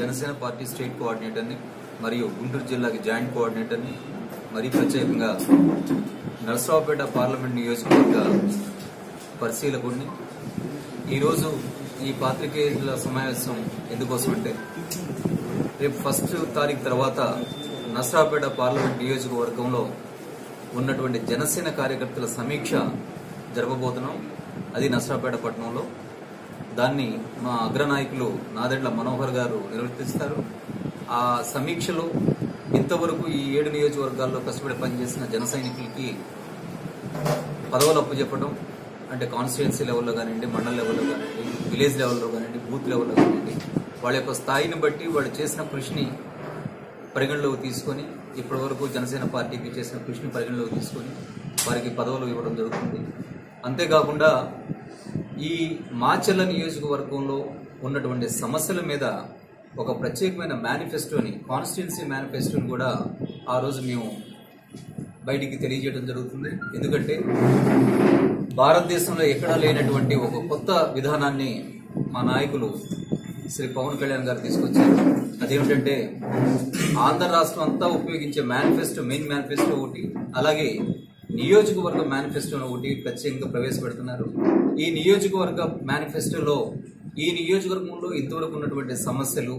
Janasena party state కోఆర్డినేటర్ని మరియు గుంటూరు జిల్లాకి joint కోఆర్డినేటర్ని మరి ప్రత్యేకంగా నరసరావుపేట పార్లమెంట్ నియోజకవర్గ పరిశీలకుడిని. ఈరోజు ఈ పాత్రికేయుల సమావేశం ఎందుకోసం అంటే రేపు ఫస్ట్ తారీఖు తర్వాత నసరాపేట పార్లమెంట్ నియోజకవర్గంలో ఉన్నటువంటి జనసేన కార్యకర్తల సమీక్ష జరగబోతున్నాం. అది నసరాపేట పట్టణంలో. దాన్ని మా అగ్రనాయకులు నాదెండ్ల మనోహర్ గారు నిర్వర్తిస్తారు. ఆ సమీక్షలో ఇంతవరకు ఈ ఏడు నియోజకవర్గాల్లో కష్టపడి పనిచేసిన జన సైనికులకి పదవులు అప్పు చెప్పడం అంటే కాన్స్టిట్యున్సీ లెవెల్లో కానివ్వండి మండల లెవెల్లో కానివ్వండి విలేజ్ లెవెల్లో కానివ్వండి బూత్ లెవెల్లో కానివ్వండి వాళ్ళ యొక్క స్థాయిని బట్టి వాళ్ళు చేసిన కృషిని పరిగణలోకి తీసుకొని ఇప్పటి వరకు జనసేన పార్టీకి చేసిన కృషిని పరిగణలోకి తీసుకొని వారికి పదవులు ఇవ్వడం జరుగుతుంది. అంతేకాకుండా ఈ మాచర్ల నియోజకవర్గంలో ఉన్నటువంటి సమస్యల మీద ఒక ప్రత్యేకమైన మేనిఫెస్టోని కాన్స్టిట్యున్సీ మేనిఫెస్టోని కూడా ఆ రోజు మేము బయటికి తెలియజేయడం జరుగుతుంది. ఎందుకంటే భారతదేశంలో ఎక్కడా లేనటువంటి ఒక కొత్త విధానాన్ని మా నాయకులు శ్రీ పవన్ కళ్యాణ్ గారు తీసుకొచ్చారు. అదేమిటంటే ఆంధ్ర రాష్ట్రం అంతా ఉపయోగించే మేనిఫెస్టో మెయిన్ మేనిఫెస్టో ఒకటి అలాగే నియోజకవర్గ మేనిఫెస్టోను ఒకటి ప్రత్యేకంగా ప్రవేశపెడుతున్నారు. ఈ నియోజకవర్గ మేనిఫెస్టోలో ఈ నియోజకవర్గంలో ఇంతవరకు ఉన్నటువంటి సమస్యలు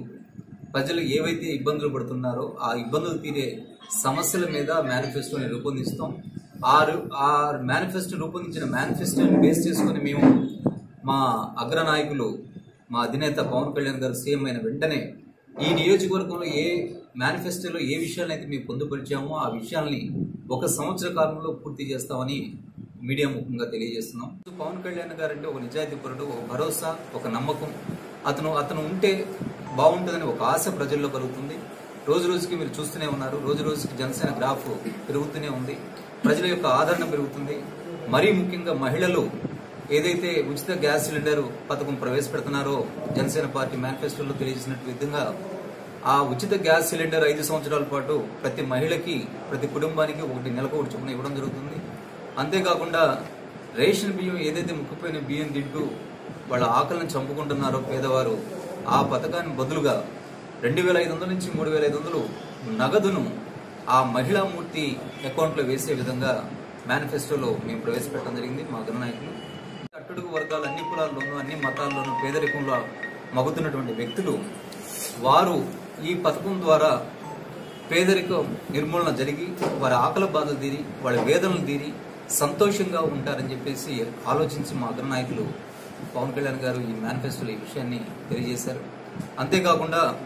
ప్రజలు ఏవైతే ఇబ్బందులు పడుతున్నారో ఆ ఇబ్బందులు తీరే సమస్యల మీద మేనిఫెస్టోని రూపొందిస్తాం. ఆ ఆ మేనిఫెస్టో రూపొందించిన మేనిఫెస్టోని బేస్ చేసుకుని మేము మా అగ్రనాయకులు మా అధినేత పవన్ కళ్యాణ్ గారు సీఎం అయిన వెంటనే ఈ నియోజకవర్గంలో ఏ మేనిఫెస్టోలో ఏ విషయాలను అయితే మేము పొందుపరిచామో ఆ విషయాల్ని ఒక సంవత్సర కాలంలో పూర్తి చేస్తామని మీడియా ముఖంగా తెలియజేస్తున్నాం. పవన్ కళ్యాణ్ గారు అంటే ఒక నిజాయితీపరుడు ఒక భరోసా ఒక నమ్మకం. అతను అతను ఉంటే బాగుంటుందని ఒక ఆశ ప్రజల్లో కలుగుతుంది. రోజు రోజుకి మీరు చూస్తూనే ఉన్నారు. రోజు రోజుకి జనసేన గ్రాఫ్ పెరుగుతూనే ఉంది. ప్రజల యొక్క ఆదరణ పెరుగుతుంది. మరీ ముఖ్యంగా మహిళలు ఏదైతే ఉచిత గ్యాస్ సిలిండర్ పథకం ప్రవేశపెడుతున్నారో జనసేన పార్టీ మేనిఫెస్టోలో తెలియజేసినట్టు విధంగా ఆ ఉచిత గ్యాస్ సిలిండర్ ఐదు సంవత్సరాల పాటు ప్రతి మహిళకి ప్రతి కుటుంబానికి ఒకటి నెలకు ఒకటి చొప్పున ఇవ్వడం జరుగుతుంది. అంతేకాకుండా రేషన్ బియ్యం ఏదైతే ముక్కుపోయిన బియ్యం తింటూ వాళ్ళ ఆకలిని చంపుకుంటున్నారో పేదవారు ఆ పథకాన్ని బదులుగా రెండు వేల ఐదు వందల నుంచి మూడు వేల ఐదు వందలు నగదును ఆ మహిళా మూర్తి అకౌంట్లో వేసే విధంగా మేనిఫెస్టోలో మేము ప్రవేశపెట్టడం జరిగింది. మా గణనాయకులు అట్టడుగు వర్గాలు అన్ని కులాల్లోనూ అన్ని మతాల్లోనూ పేదరికంలో మగుతున్నటువంటి వ్యక్తులు వారు ఈ పథకం ద్వారా పేదరికం నిర్మూలన జరిగి వారి ఆకలి బాధలు తీరి వాళ్ళ వేదనలు తీరి సంతోషంగా ఉంటారని చెప్పేసి ఆలోచించి మా అగ్రనాయకులు పవన్ కళ్యాణ్ గారు ఈ మేనిఫెస్టోలో ఈ విషయాన్ని తెలియజేశారు. అంతేకాకుండా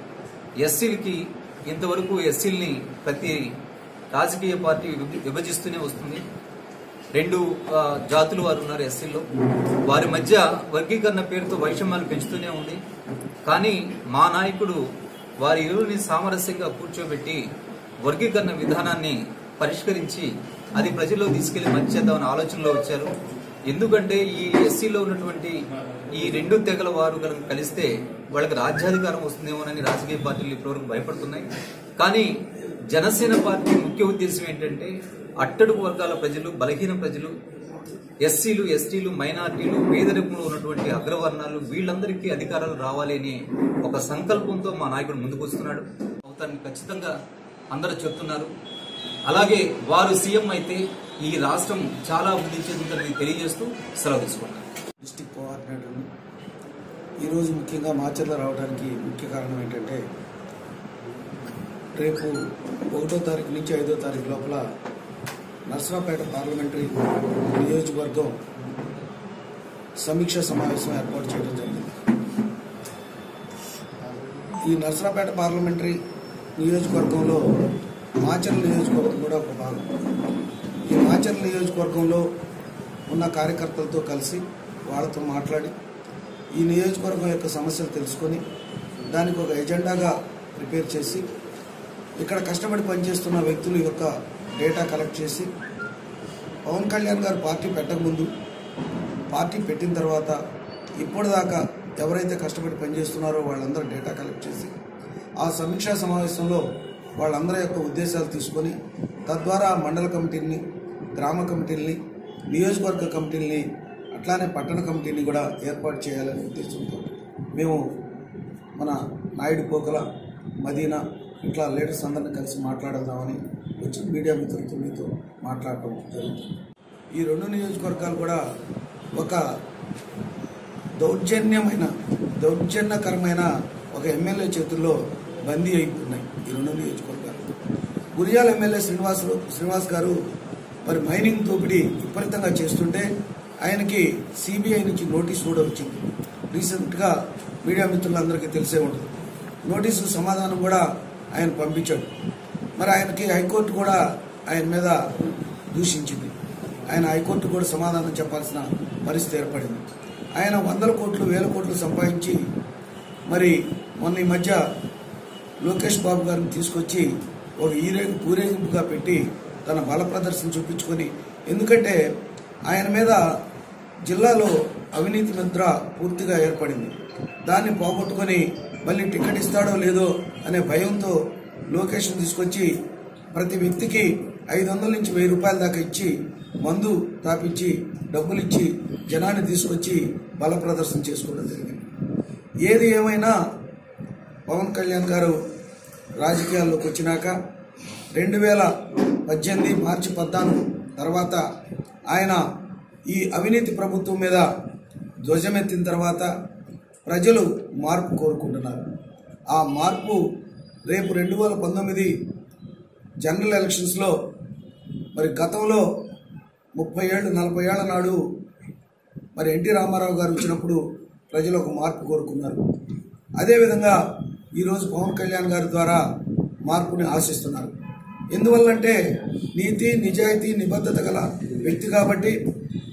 ఎస్సీలకి ఇంతవరకు ఎస్సీల్ని ప్రతి రాజకీయ పార్టీ విభ- విభజిస్తూనే వస్తుంది. రెండు జాతులు వారు ఉన్నారు ఎస్సీలో వారి మధ్య వర్గీకరణ పేరుతో వైషమ్యాలు పెంచుతూనే ఉంది. కానీ మా నాయకుడు వారి ఇరువుని సామరస్యంగా కూర్చోబెట్టి వర్గీకరణ విధానాన్ని పరిష్కరించి అది ప్రజల్లో తీసుకెళ్ళి మంచి చేద్దామనే ఆలోచనలో వచ్చారు. ఎందుకంటే ఈ ఎస్సీలో ఉన్నటువంటి ఈ రెండు తెగల వారు కనుక కలిస్తే వాళ్ళకి రాజ్యాధికారం వస్తుందేమోనని రాజకీయ పార్టీలు ఇప్పటివరకు భయపడుతున్నాయి. కానీ జనసేన పార్టీ ముఖ్య ఉద్దేశం ఏంటంటే అట్టడుగు వర్గాల ప్రజలు బలహీన ప్రజలు ఎస్సీలు ఎస్టీలు మైనార్టీలు పేదరికంలో ఉన్నటువంటి అగ్రవర్ణాలు వీళ్ళందరికీ అధికారాలు రావాలి అనే ఒక సంకల్పంతో మా నాయకుడు ముందుకు వస్తున్నాడు అవుతాన్ని ఖచ్చితంగా అందరూ చెప్తున్నారు. అలాగే వారు సీఎం అయితే ఈ రాష్ట్రం చాలా అభివృద్ధి చెందుతుందని తెలియజేస్తూ సెలవు తీసుకున్నారు. డిస్టిక్ కోఆర్డినేటర్ని ఈరోజు ముఖ్యంగా మార్చర్లో రావడానికి ముఖ్య కారణం ఏంటంటే రేపు ఒకటో తారీఖు నుంచి ఐదో తారీఖు లోపల నర్సరావుపేట పార్లమెంటరీ నియోజకవర్గం సమీక్ష సమావేశం ఏర్పాటు చేయడం జరిగింది. ఈ నర్సరావుపేట పార్లమెంటరీ నియోజకవర్గంలో మాచర్ల నియోజకవర్గం కూడా ఒక భాగం. ఈ మాచర్ల నియోజకవర్గంలో ఉన్న కార్యకర్తలతో కలిసి వాళ్ళతో మాట్లాడి ఈ నియోజకవర్గం యొక్క సమస్యలు తెలుసుకొని దానికి ఒక ఎజెండాగా ప్రిపేర్ చేసి ఇక్కడ కష్టపడి పనిచేస్తున్న వ్యక్తుల యొక్క డేటా కలెక్ట్ చేసి పవన్ కళ్యాణ్ గారు పార్టీ పెట్టకముందు పార్టీ పెట్టిన తర్వాత ఇప్పటిదాకా ఎవరైతే కష్టపడి పనిచేస్తున్నారో వాళ్ళందరూ డేటా కలెక్ట్ చేసి ఆ సమీక్షా సమావేశంలో వాళ్ళందరి యొక్క ఉద్దేశాలు తీసుకొని తద్వారా మండల కమిటీని గ్రామ కమిటీల్ని నియోజకవర్గ కమిటీల్ని అట్లానే పట్టణ కమిటీని కూడా ఏర్పాటు చేయాలని ఉద్దేశంతో మేము మన నాయుడు పోకల మదీనా ఇట్లా లీడర్స్ అందరిని కలిసి మాట్లాడదామని వచ్చి మీడియా మిత్రులతో మీతో మాట్లాడటం జరుగుతుంది. ఈ రెండు నియోజకవర్గాలు కూడా ఒక దౌర్జన్యమైన దౌర్జన్యకరమైన ఒక ఎమ్మెల్యే చేతుల్లో బందీ అయిపోతున్నాయి ఈ రెండు నియోజకవర్గాలు. గురియాల ఎమ్మెల్యే శ్రీనివాసులు శ్రీనివాస్ గారు మరి మైనింగ్ దోపిడీ విపరీతంగా చేస్తుంటే ఆయనకి సిబిఐ నుంచి నోటీస్ కూడా వచ్చింది. రీసెంట్గా మీడియా మిత్రులందరికీ తెలిసే ఉంటుంది. నోటీసు సమాధానం కూడా ఆయన పంపించాడు. మరి ఆయనకి హైకోర్టు కూడా ఆయన మీద దూషించింది. ఆయన హైకోర్టు కూడా సమాధానం చెప్పాల్సిన పరిస్థితి ఏర్పడింది. ఆయన వందల కోట్లు వేల కోట్లు సంపాదించి మరి మొన్న ఈ మధ్య లోకేష్ బాబు గారిని తీసుకొచ్చి ఒక ఈరేగు పూరేగింపుగా పెట్టి తన బల ప్రదర్శన చూపించుకొని ఎందుకంటే ఆయన మీద జిల్లాలో అవినీతి ముద్ర పూర్తిగా ఏర్పడింది. దాన్ని పోగొట్టుకొని మళ్ళీ టికెట్ ఇస్తాడో లేదో అనే భయంతో లోకేష్ని తీసుకొచ్చి ప్రతి వ్యక్తికి ఐదు వందల నుంచి వెయ్యి రూపాయల దాకా ఇచ్చి మందు తాపించి డబ్బులు ఇచ్చి జనాన్ని తీసుకొచ్చి బల ప్రదర్శన చేసుకోవడం జరిగింది. ఏది ఏమైనా పవన్ కళ్యాణ్ గారు రాజకీయాల్లోకి వచ్చినాక రెండు వేల పద్దెనిమిది మార్చి పద్నాలుగు తర్వాత ఆయన ఈ అవినీతి ప్రభుత్వం మీద ధ్వజమెత్తిన తర్వాత ప్రజలు మార్పు కోరుకుంటున్నారు. ఆ మార్పు రేపు రెండు వేల పంతొమ్మిది జనరల్ ఎలక్షన్స్లో మరి గతంలో ముప్పై ఏళ్ళు నలభై ఏళ్ళ నాడు మరి ఎన్టీ రామారావు గారు వచ్చినప్పుడు ప్రజలు ఒక మార్పు కోరుకున్నారు. అదేవిధంగా ఈరోజు పవన్ కళ్యాణ్ గారి ద్వారా మార్పుని ఆశిస్తున్నారు. ఎందువల్లంటే నీతి నిజాయితీ నిబద్ధత గల వ్యక్తి కాబట్టి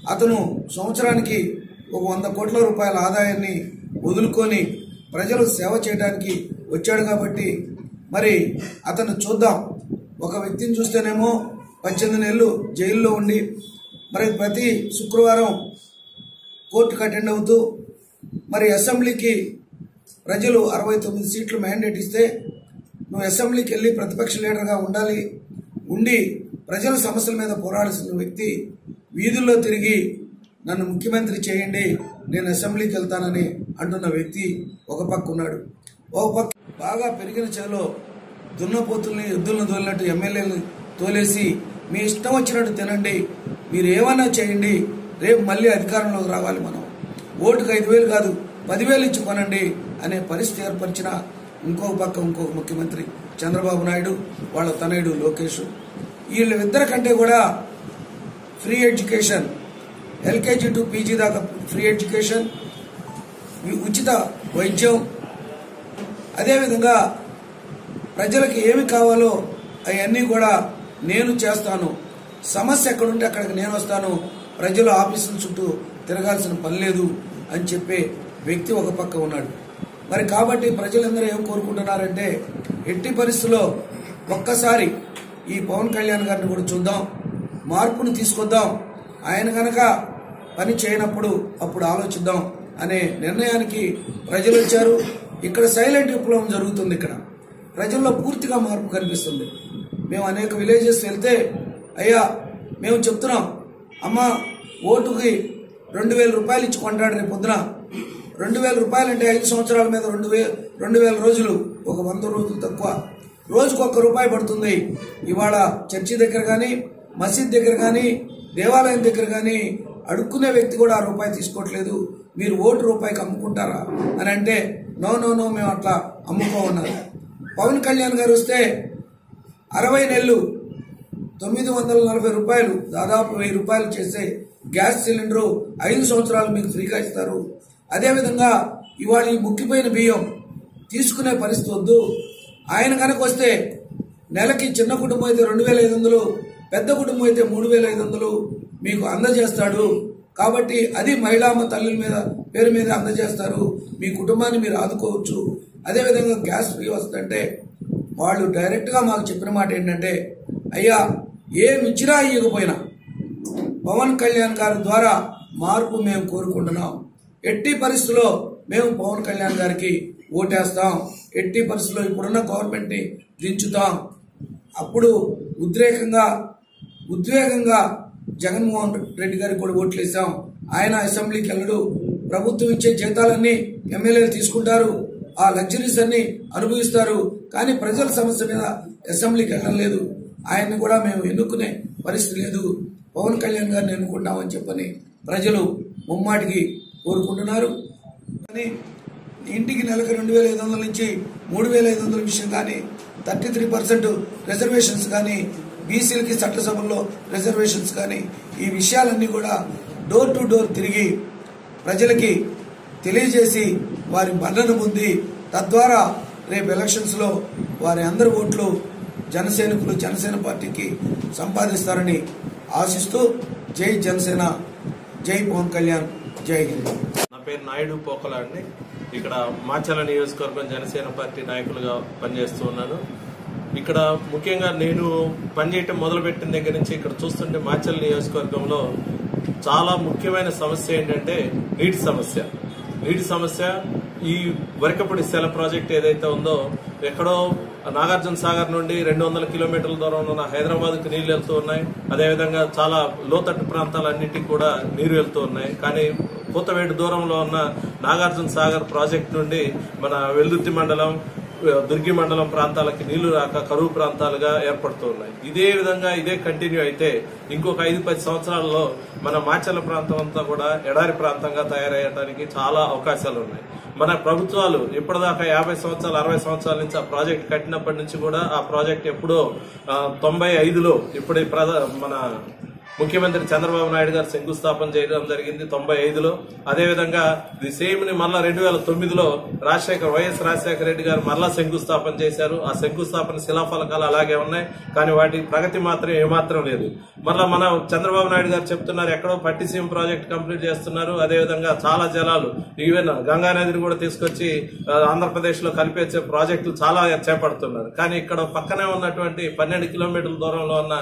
అతను సంవత్సరానికి ఒక వంద కోట్ల రూపాయల ఆదాయాన్ని వదులుకొని ప్రజలు సేవ చేయడానికి వచ్చాడు కాబట్టి మరి అతను చూద్దాం. ఒక వ్యక్తిని చూస్తేనేమో పద్దెనిమిది నెలలు జైల్లో ఉండి మరి ప్రతి శుక్రవారం కోర్టుకు అటెండ్ అవుతూ మరి అసెంబ్లీకి ప్రజలు అరవై తొమ్మిది సీట్లు మ్యాండేట్ ఇస్తే నువ్వు అసెంబ్లీకి వెళ్ళి ప్రతిపక్ష లీడర్గా ఉండాలి ఉండి ప్రజల సమస్యల మీద పోరాడాల్సిన వ్యక్తి వీధుల్లో తిరిగి నన్ను ముఖ్యమంత్రి చేయండి నేను అసెంబ్లీకి వెళ్తానని అంటున్న వ్యక్తి ఒక పక్క ఉన్నాడు. ఒక పక్క బాగా పెరిగిన చెలో దున్నపోతుల్ని ఎద్దులను తోలినట్టు ఎమ్మెల్యేలను తోలేసి మీ ఇష్టం వచ్చినట్టు తినండి మీరు ఏమన్నా చేయండి రేపు మళ్ళీ అధికారంలోకి రావాలి మనం. ఓటుకు ఐదు వేలు కాదు పదివేలు ఇచ్చి కొనండి అనే పరిస్థితి ఏర్పరిచిన ఇంకో పక్క ఇంకో ముఖ్యమంత్రి చంద్రబాబు నాయుడు వాళ్ళ తనయుడు లోకేష్. వీళ్ళిద్దరి కంటే కూడా free education LKG to PG దాకా ఫ్రీ ఎడ్యుకేషన్ ఉచిత వైద్యం. అదేవిధంగా ప్రజలకు ఏమి కావాలో అవన్నీ కూడా నేను చేస్తాను. సమస్య ఎక్కడుంటే అక్కడికి నేను వస్తాను. ప్రజలు ఆఫీసుల చుట్టూ తిరగాల్సిన పని లేదు అని చెప్పే వ్యక్తి ఒక పక్క ఉన్నాడు. మరి కాబట్టి ప్రజలందరూ ఏం కోరుకుంటున్నారంటే ఎట్టి పరిస్థితుల్లో ఒక్కసారి ఈ పవన్ కళ్యాణ్ గారిని కూడా చూద్దాం మార్పును తీసుకొద్దాం ఆయన కనుక పని చేయనప్పుడు అప్పుడు ఆలోచిద్దాం అనే నిర్ణయానికి ప్రజలు వచ్చారు. ఇక్కడ సైలెంట్ విప్లవం జరుగుతుంది ఇక్కడ. ప్రజల్లో పూర్తిగా మార్పు కనిపిస్తుంది. మేము అనేక విలేజెస్ వెళ్తే అయ్యా మేము చెప్తున్నాం అమ్మ ఓటుకి రెండు వేల రూపాయలు ఇచ్చి కొంటాడు రేపు పొద్దున. రెండు వేల రూపాయలు అంటే ఐదు సంవత్సరాల మీద రెండు వే రెండు వేల రోజులు ఒక వంద రోజులు తక్కువ. రోజుకు ఒక్క రూపాయి పడుతుంది. ఇవాళ చర్చి దగ్గర కానీ మసీద్ దగ్గర కానీ దేవాలయం దగ్గర కానీ అడుక్కునే వ్యక్తి కూడా ఆ రూపాయి తీసుకోవట్లేదు. మీరు ఓటు రూపాయికి అమ్ముకుంటారా? అని అంటే నో నో నో మేము అట్లా అమ్ముకోమన్నారు. పవన్ కళ్యాణ్ గారు వస్తే అరవై నెలలు తొమ్మిది వందల నలభై రూపాయలు దాదాపు వెయ్యి రూపాయలు చేసే గ్యాస్ సిలిండరు ఐదు సంవత్సరాలు మీకు ఫ్రీగా ఇస్తారు అదేవిధంగా ఇవాళ ఈ ముక్కిపోయిన బియ్యం తీసుకునే పరిస్థితి వద్దు. ఆయన కనుక వస్తే నెలకి చిన్న కుటుంబం అయితే రెండు వేల ఐదు వందలు పెద్ద కుటుంబం అయితే మూడు వేల ఐదు వందలు మీకు అందజేస్తాడు. కాబట్టి అది మహిళామ తల్లుల మీద పేరు మీద అందజేస్తారు. మీ కుటుంబాన్ని మీరు ఆదుకోవచ్చు. అదేవిధంగా గ్యాస్ ఫ్రీ వస్తుందంటే వాళ్ళు డైరెక్ట్గా మాకు చెప్పిన మాట ఏంటంటే అయ్యా ఏమి ఇచ్చినా ఇవ్వకపోయినా పవన్ కళ్యాణ్ గారి ద్వారా మార్పు మేము కోరుకుంటున్నాం. ఎట్టి పరిస్థితుల్లో మేము పవన్ కళ్యాణ్ గారికి ఓటేస్తాం. ఎట్టి పరిస్థితుల్లో ఇప్పుడున్న గవర్నమెంట్ని దించుతాం. అప్పుడు ఉద్రేకంగా ఉద్వేగంగా జగన్మోహన్ రెడ్డి గారికి కూడా ఓట్లేసాం. ఆయన అసెంబ్లీకి వెళ్ళడు. ప్రభుత్వం ఇచ్చే జీతాలన్నీ ఎమ్మెల్యేలు తీసుకుంటారు. ఆ లగ్జరీస్ అన్ని అనుభవిస్తారు. కానీ ప్రజల సమస్య మీద అసెంబ్లీకి వెళ్ళడం లేదు. ఆయన్ని కూడా మేము ఎన్నుకునే పరిస్థితి లేదు. పవన్ కళ్యాణ్ గారిని ఎన్నుకుంటామని చెప్పని ప్రజలు ముమ్మాటికి కోరుకుంటున్నారు. కానీ ఇంటికి నెలకు రెండు వేల ఐదు వందల నుంచి మూడు వేల ఐదు వందల విషయం కానీ థర్టీ త్రీ పర్సెంట్ రిజర్వేషన్స్ కానీ బీసీలకి చట్టసభల్లో రిజర్వేషన్స్ కానీ ఈ విషయాలన్నీ కూడా డోర్ టు డోర్ తిరిగి ప్రజలకి తెలియజేసి వారి మన్నను పొంది తద్వారా రేపు ఎలక్షన్స్లో వారి అందరి ఓట్లు జనసైనికులు జనసేన పార్టీకి సంపాదిస్తారని ఆశిస్తూ జై జనసేన జై పవన్ కళ్యాణ్. జై హింద్. నా పేరు నాయుడు పోకల అండి. ఇక్కడ మాచల నియోజకవర్గం జనసేన పార్టీ నాయకులుగా పనిచేస్తూ ఉన్నాను. ఇక్కడ ముఖ్యంగా నేను పనిచేయటం మొదలుపెట్టిన దగ్గర నుంచి ఇక్కడ చూస్తుంటే మాచల నియోజకవర్గంలో చాలా ముఖ్యమైన సమస్య ఏంటంటే నీటి సమస్య. నీటి సమస్య ఈ వరకపూడి సెల ప్రాజెక్ట్ ఏదైతే ఉందో ఎక్కడో నాగార్జున సాగర్ నుండి రెండు వందల కిలోమీటర్ల దూరంలో ఉన్న హైదరాబాద్కు నీళ్ళు వెళ్తూ ఉన్నాయి. అదేవిధంగా చాలా లోతట్టు ప్రాంతాలన్నింటికి కూడా నీరు వెళ్తూ ఉన్నాయి. కానీ పూతవేటు దూరంలో ఉన్న నాగార్జున సాగర్ ప్రాజెక్ట్ నుండి మన వెల్దుర్తి మండలం దుర్గి మండలం ప్రాంతాలకి నీళ్ళు రాక కరువు ప్రాంతాలుగా ఏర్పడుతూ ఉన్నాయి. ఇదే విధంగా ఇదే కంటిన్యూ అయితే ఇంకొక ఐదు పది సంవత్సరాల్లో మన మాచల ప్రాంతం అంతా కూడా ఎడారి ప్రాంతంగా తయారయ్యడానికి చాలా అవకాశాలు ఉన్నాయి. మన ప్రభుత్వాలు ఇప్పటిదాకా యాభై సంవత్సరాలు అరవై సంవత్సరాల నుంచి ఆ ప్రాజెక్ట్ కట్టినప్పటి నుంచి కూడా ఆ ప్రాజెక్ట్ ఎప్పుడో తొంభై ఐదులో ఇప్పుడు ప్రధా మన ముఖ్యమంత్రి చంద్రబాబు నాయుడు గారు శంకుస్థాపన చేయడం జరిగింది తొంభై ఐదులో. అదేవిధంగా ది సేమ్ని మళ్ళా రెండు వేల తొమ్మిదిలో రాజశేఖర్ వైఎస్ రాజశేఖర రెడ్డి గారు మళ్ళా శంకుస్థాపన చేశారు. ఆ శంకుస్థాపన శిలాఫలకాలు అలాగే ఉన్నాయి కానీ వాటి ప్రగతి మాత్రం ఏమాత్రం లేదు. మళ్ళా మన చంద్రబాబు నాయుడు గారు చెప్తున్నారు ఎక్కడో పట్టిసీమ ప్రాజెక్ట్ కంప్లీట్ చేస్తున్నారు. అదేవిధంగా చాలా జలాలు ఈవెన్ గంగా నదిని కూడా తీసుకొచ్చి ఆంధ్రప్రదేశ్లో కలిపేసే ప్రాజెక్టులు చాలా చేపడుతున్నారు. కానీ ఇక్కడ పక్కనే ఉన్నటువంటి పన్నెండు కిలోమీటర్ల దూరంలో ఉన్న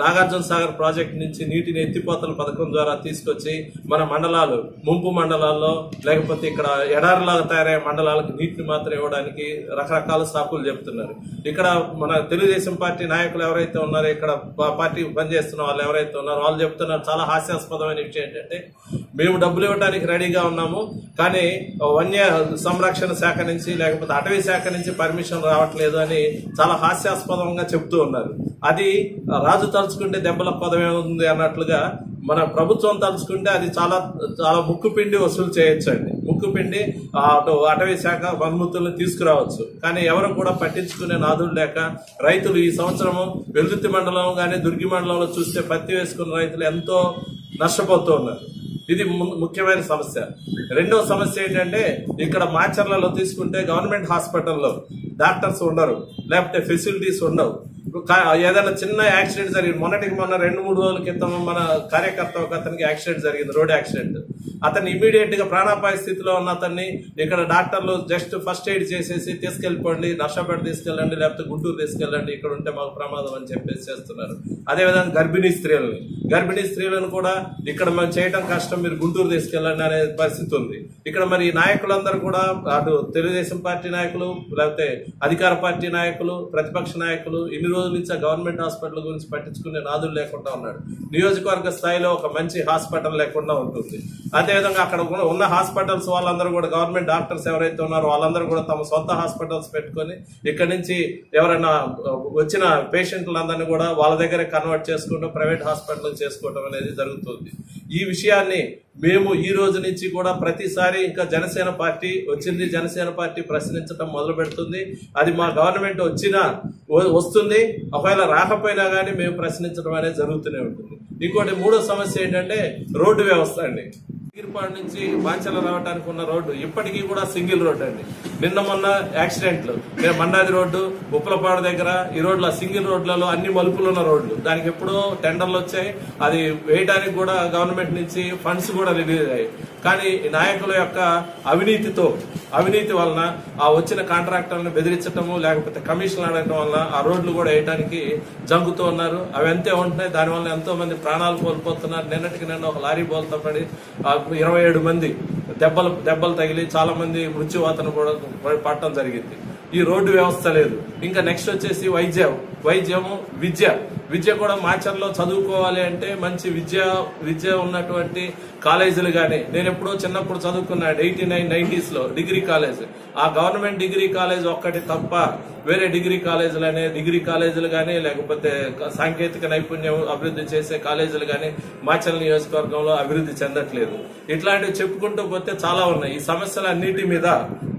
నాగార్జున సాగర్ ప్రాజెక్ట్ నుంచి నీటిని ఎత్తిపోతల పథకం ద్వారా తీసుకొచ్చి మన మండలాలు ముంపు మండలాల్లో లేకపోతే ఇక్కడ ఎడారిలాగా తయారయ్యే మండలాలకు నీటిని మాత్రం ఇవ్వడానికి రకరకాల సాకులు చెబుతున్నారు. ఇక్కడ మన తెలుగుదేశం పార్టీ నాయకులు ఎవరైతే ఉన్నారో ఇక్కడ పార్టీ పనిచేస్తున్న వాళ్ళు ఎవరైతే ఉన్నారో వాళ్ళు చెప్తున్నారు చాలా హాస్యాస్పదమైన విషయం ఏంటంటే మేము డబ్బులు ఇవ్వడానికి రెడీగా ఉన్నాము. కానీ వన్య సంరక్షణ శాఖ నుంచి లేకపోతే అటవీ శాఖ నుంచి పర్మిషన్ రావట్లేదు అని చాలా హాస్యాస్పదంగా చెప్తూ ఉన్నారు. అది రాజు తలుచుకుంటే దెబ్బల పదమే ఉంది అన్నట్లుగా మన ప్రభుత్వం తలుచుకుంటే అది చాలా చాలా ముక్కు పిండి వసూలు చేయొచ్చండి. ముక్కు పిండి అటు అటవీ శాఖ వన్ముతుల్ని తీసుకురావచ్చు. కానీ ఎవరు కూడా పట్టించుకునే నాదులు లేక రైతులు ఈ సంవత్సరము వెలుతి మండలం కానీ దుర్గి మండలంలో చూస్తే పత్తి వేసుకున్న రైతులు ఎంతో నష్టపోతూ ఉన్నారు. ఇది ము- ముఖ్యమైన సమస్య. రెండో సమస్య ఏంటంటే ఇక్కడ మాచర్లలో తీసుకుంటే గవర్నమెంట్ హాస్పిటల్లో డాక్టర్స్ ఉండరు లేకపోతే ఫెసిలిటీస్ ఉండవు. ఏదైనా చిన్న యాక్సిడెంట్ జరిగింది మొన్నటికి మొన్న రెండు మూడు రోజుల క్రితం మన కార్యకర్త ఒక అతనికి యాక్సిడెంట్ జరిగింది రోడ్ యాక్సిడెంట్. అతన్ని ఇమీడియట్గా ప్రాణాపాయ స్థితిలో ఉన్న అతన్ని ఇక్కడ డాక్టర్లు జస్ట్ ఫస్ట్ ఎయిడ్ చేసేసి తీసుకెళ్ళిపోండి నర్సాపేట తీసుకెళ్ళండి లేకపోతే గుంటూరు తీసుకెళ్ళండి ఇక్కడ ఉంటే మాకు ప్రమాదం అని చెప్పేసి చేస్తున్నారు. అదేవిధంగా గర్భిణీ స్త్రీలని. గర్భిణీ స్త్రీలను కూడా ఇక్కడ మేము చేయడం కష్టం మీరు గుంటూరు తీసుకెళ్ళండి అనే పరిస్థితి ఉంది. ఇక్కడ మరి ఈ నాయకులందరూ కూడా అటు తెలుగుదేశం పార్టీ నాయకులు లేకపోతే అధికార పార్టీ నాయకులు ప్రతిపక్ష నాయకులు ఇన్ని రోజుల నుంచి గవర్నమెంట్ హాస్పిటల్ గురించి పట్టించుకునే నాదులు లేకుండా ఉన్నాడు నియోజకవర్గ స్థాయిలో ఒక మంచి హాస్పిటల్ లేకుండా ఉంటుంది. అదేవిధంగా అక్కడ ఉన్న- ఉన్న హాస్పిటల్స్ వాళ్ళందరూ కూడా గవర్నమెంట్ డాక్టర్స్ ఎవరైతే ఉన్నారో వాళ్ళందరూ కూడా తమ సొంత హాస్పిటల్స్ పెట్టుకొని ఇక్కడ నుంచి ఎవరైనా వచ్చిన పేషెంట్లందరినీ కూడా వాళ్ళ దగ్గరే కన్వర్ట్ చేసుకుంటూ ప్రైవేట్ హాస్పిటల్ చేసుకోవడం అనేది జరుగుతుంది. ఈ విషయాన్ని మేము ఈ రోజు నుంచి కూడా ప్రతిసారి ఇంకా జనసేన పార్టీ వచ్చింది జనసేన పార్టీ ప్రశ్నించడం మొదలు పెడుతుంది. అది మా గవర్నమెంట్ వచ్చినా వ- వస్తుంది. ఒకవేళ రాకపోయినా కానీ మేము ప్రశ్నించడం అనేది జరుగుతూనే ఉంటుంది. ఇంకోటి మూడో సమస్య ఏంటంటే రోడ్డు వ్యవస్థ అండి. గిరిపాడు నుంచి బాంచల రావడానికి ఉన్న రోడ్డు ఇప్పటికీ కూడా సింగిల్ రోడ్డు అండి. నిన్న మొన్న యాక్సిడెంట్లు. నేను మండాది రోడ్డు ఉప్పలపాడు దగ్గర ఈ రోడ్ల సింగిల్ రోడ్లలో అన్ని మలుపులు ఉన్న రోడ్లు. దానికి ఎప్పుడో టెండర్లు వచ్చాయి. అది వేయడానికి కూడా గవర్నమెంట్ నుంచి ఫండ్స్ కూడా రిలీజ్ అయ్యాయి. కానీ నాయకుల యొక్క అవినీతితో అవినీతి వలన ఆ వచ్చిన కాంట్రాక్టర్లను బెదిరించటము లేకపోతే కమిషన్లు అడగటం వలన ఆ రోడ్లు కూడా వేయడానికి జంగుతూ ఉన్నారు. అవి అంతే ఉంటున్నాయి దానివల్ల ఎంతో మంది ప్రాణాలు కోల్పోతున్నారు. నిన్నటికి నిన్న ఒక లారీ బోల్తో పడి ఇరవై ఏడు మంది దెబ్బలు దెబ్బలు తగిలి చాలా మంది మృత్యువాతను కూడా పడటం జరిగింది. ఈ రోడ్డు వ్యవస్థ లేదు. ఇంకా నెక్స్ట్ వచ్చేసి వైద్యం వైద్యము విద్య. విద్య కూడా మాచర్లో చదువుకోవాలి అంటే మంచి విద్య విద్య ఉన్నటువంటి కాలేజీలు కానీ నేను ఎప్పుడో చిన్నప్పుడు చదువుకున్నాను ఎయిటీ నైన్ నైన్టీస్లో డిగ్రీ కాలేజ్. ఆ గవర్నమెంట్ డిగ్రీ కాలేజ్ ఒక్కటి తప్ప వేరే డిగ్రీ కాలేజీలు అనే డిగ్రీ కాలేజీలు కానీ లేకపోతే సాంకేతిక నైపుణ్యం అభివృద్ధి చేసే కాలేజీలు కానీ మాచల్ నియోజకవర్గంలో అభివృద్ధి చెందట్లేదు. ఇట్లాంటివి చెప్పుకుంటూ పోతే చాలా ఉన్నాయి. ఈ సమస్యలన్నిటి మీద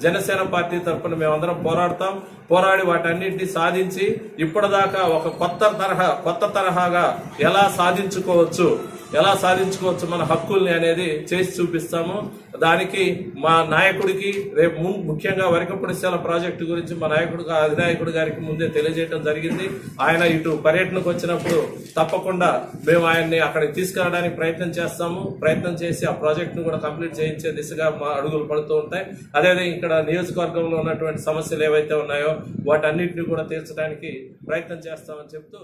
జనసేన పార్టీ తరఫున మేమందరం పోరాడతాం. పోరాడి వాటన్నిటిని సాధించి ఇప్పటిదాకా ఒక కొత్త తరహా కొత్త తరహాగా ఎలా సాధించుకోవచ్చు ఎలా సాధించుకోవచ్చు మన హక్కుల్ని అనేది చేసి చూపిస్తాము. దానికి మా నాయకుడికి రేపు ము- ముఖ్యంగా వరకపుడిశాల ప్రాజెక్టు గురించి మా నాయకుడు అధినాయకుడు గారికి ముందే తెలియజేయడం జరిగింది. ఆయన ఇటు పర్యటనకు వచ్చినప్పుడు తప్పకుండా మేము ఆయన్ని అక్కడికి తీసుకెళ్ళడానికి ప్రయత్నం చేస్తాము. ప్రయత్నం చేసి ఆ ప్రాజెక్టును కూడా కంప్లీట్ చేయించే దిశగా మా అడుగులు పడుతూ ఉంటాయి. అదేవిధంగా ఇక్కడ నియోజకవర్గంలో ఉన్నటువంటి సమస్యలు ఏవైతే ఉన్నాయో వాటన్నిటిని కూడా తీర్చడానికి ప్రయత్నం చేస్తామని చెప్తూ